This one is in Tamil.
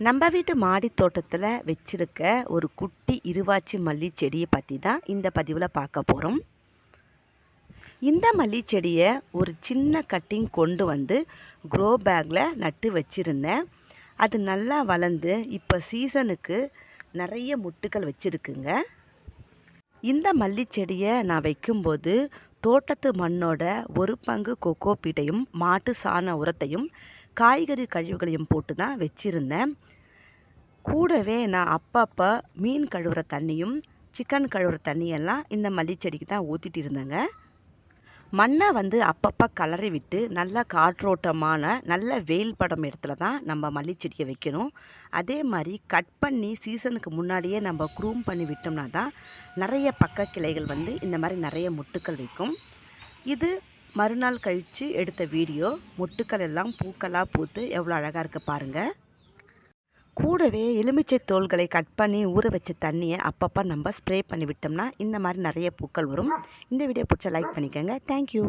நம்ம வீட்டு மாடி தோட்டத்தில் வச்சிருக்க ஒரு குட்டி இருவாச்சி மல்லி செடியை பற்றி தான் இந்த பதிவில் பார்க்க போகிறோம் இந்த மல்லி செடியை ஒரு சின்ன கட்டிங் கொண்டு வந்து க்ரோ பேக்கில் நட்டு வச்சுருந்தேன். அது நல்லா வளர்ந்து இப்போ சீசனுக்கு நிறைய முட்டுக்கள் வச்சுருக்குங்க. இந்த மல்லி செடியை நான் வைக்கும்போது தோட்டத்து மண்ணோட ஒரு பங்கு கொக்கோ பீட்டையும் மாட்டு சாண உரத்தையும் காய்கறி கழிவுகளையும் போட்டு தான் வச்சுருந்தேன். கூடவே நான் அப்பப்போ மீன் கழுவுற தண்ணியும் சிக்கன் கழுவுற தண்ணியெல்லாம் இந்த மல்லி செடிக்கு தான் ஊற்றிட்டு இருந்தேங்க. மண்ணை வந்து அப்பப்போ கலரி விட்டு நல்ல காற்றோட்டமான நல்ல வெயில் படம் இடத்துல தான் நம்ம மல்லி செடியை வைக்கணும். அதே மாதிரி கட் பண்ணி சீசனுக்கு முன்னாடியே நம்ம க்ரூம் பண்ணி விட்டோம்னா தான் நிறைய பக்க கிளைகள் வந்து இந்த மாதிரி நிறைய முட்டுக்கள் வைக்கும். இது மறுநாள் கழித்து எடுத்த வீடியோ முட்டுக்கள் எல்லாம் பூக்களாக பூத்து எவ்வளோ அழகாக இருக்குது பாருங்கள் கூடவே எலுமிச்சை தோல்களை கட் பண்ணி ஊற வச்ச தண்ணியை அப்பப்போ நம்ம ஸ்ப்ரே பண்ணி விட்டோம்னா இந்த மாதிரி நிறைய பூக்கள் வரும். இந்த வீடியோ பிடிச்சா லைக் பண்ணிக்கோங்க. தேங்க்யூ